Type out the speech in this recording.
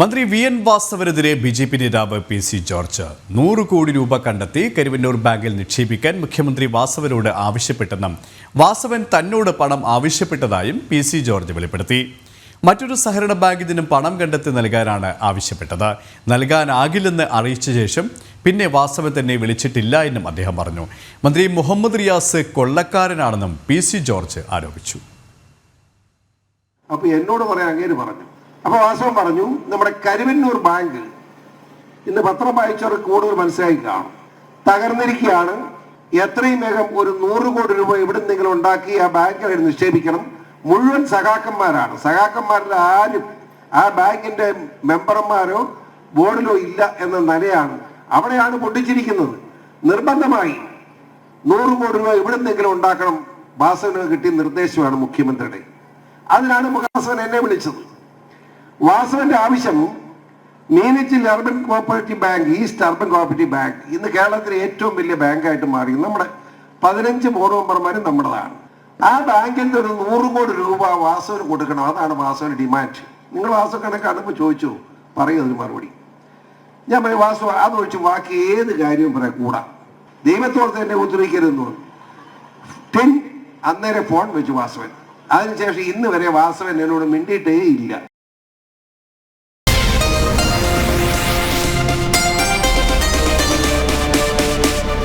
മന്ത്രി V N വാസ്തവനെതിരെ B J P നേതാവ് പി സി ജോർജ് നൂറ് കോടി രൂപ കണ്ടെത്തി കരുവന്നൂർ ബാങ്കിൽ നിക്ഷേപിക്കാൻ മുഖ്യമന്ത്രി വാസവനോട് ആവശ്യപ്പെട്ടെന്നും വാസവൻ തന്നോട് പണം ആവശ്യപ്പെട്ടതായും പി സി ജോർജ് വെളിപ്പെടുത്തി. മറ്റൊരു സഹകരണ ബാങ്ക് ഇതിനും പണം കണ്ടെത്തി നൽകാനാണ് ആവശ്യപ്പെട്ടത്. നൽകാനാകില്ലെന്ന് അറിയിച്ച ശേഷം പിന്നെ വാസവൻ തന്നെ വിളിച്ചിട്ടില്ല എന്നും അദ്ദേഹം പറഞ്ഞു. മന്ത്രി മുഹമ്മദ് റിയാസ് കൊള്ളക്കാരനാണെന്നും പി സി ജോർജ് ആരോപിച്ചു. അപ്പൊ എന്നോട് പറയാൻ പറഞ്ഞു. അപ്പൊ വാസവൻ പറഞ്ഞു നമ്മുടെ കരുവന്നൂർ ബാങ്ക് ഇന്ന് പത്രം വായിച്ചവർക്ക് കൂടുതൽ മനസ്സിലായി കാണും. തകർന്നിരിക്കുകയാണ്. എത്രയും വേഗം ഒരു നൂറ് കോടി രൂപ എവിടുന്നെങ്കിലും ഉണ്ടാക്കി ആ ബാങ്കിൽ നിക്ഷേപിക്കണം. മുഴുവൻ സഖാക്കന്മാരാണ്. സഖാക്കന്മാരിൽ ആരും ആ ബാങ്കിന്റെ മെമ്പർമാരോ ബോർഡിലോ ഇല്ല എന്ന നിലയാണ് അവിടെയാണ് പൊട്ടിച്ചിരിക്കുന്നത്. നിർബന്ധമായി നൂറ് കോടി രൂപ എവിടുന്നെങ്കിലും ഉണ്ടാക്കണം. വാസവന് കിട്ടിയ നിർദ്ദേശമാണ് മുഖ്യമന്ത്രിയുടെ. അതിനാണ് വാസവൻ എന്നെ വിളിച്ചത്. വാസവന്റെ ആവശ്യം Meenachil urban cooperative bank east urban cooperative bank ഇന്ന് കേരളത്തിലെ ഏറ്റവും വലിയ ബാങ്കായിട്ട് മാറി. നമ്മുടെ പതിനഞ്ച് ബോർഡ് മെമ്പർമാരും നമ്മുടേതാണ്. ആ ബാങ്കിൽ ഒരു നൂറ് കോടി രൂപ വാസവന് കൊടുക്കണം. അതാണ് വാസവന് ഡിമാൻഡ്. നിങ്ങൾ വാസവ കണക്കാണുമ്പോൾ ചോദിച്ചു. പറയൂ അതിന് മറുപടി. ഞാൻ പറയും വാസു അതൊഴിച്ച് ബാക്കി ഏത് കാര്യവും പറയാം. കൂടാ. ദൈവത്തോട് തന്നെ ഉദ്ധരിക്കരുതെന്ന് ടെൻ അന്നേരം ഫോൺ വെച്ചു വാസവൻ. അതിനുശേഷം ഇന്ന് വരെ വാസവൻ എന്നോട് മിണ്ടിയിട്ടേ ഇല്ല.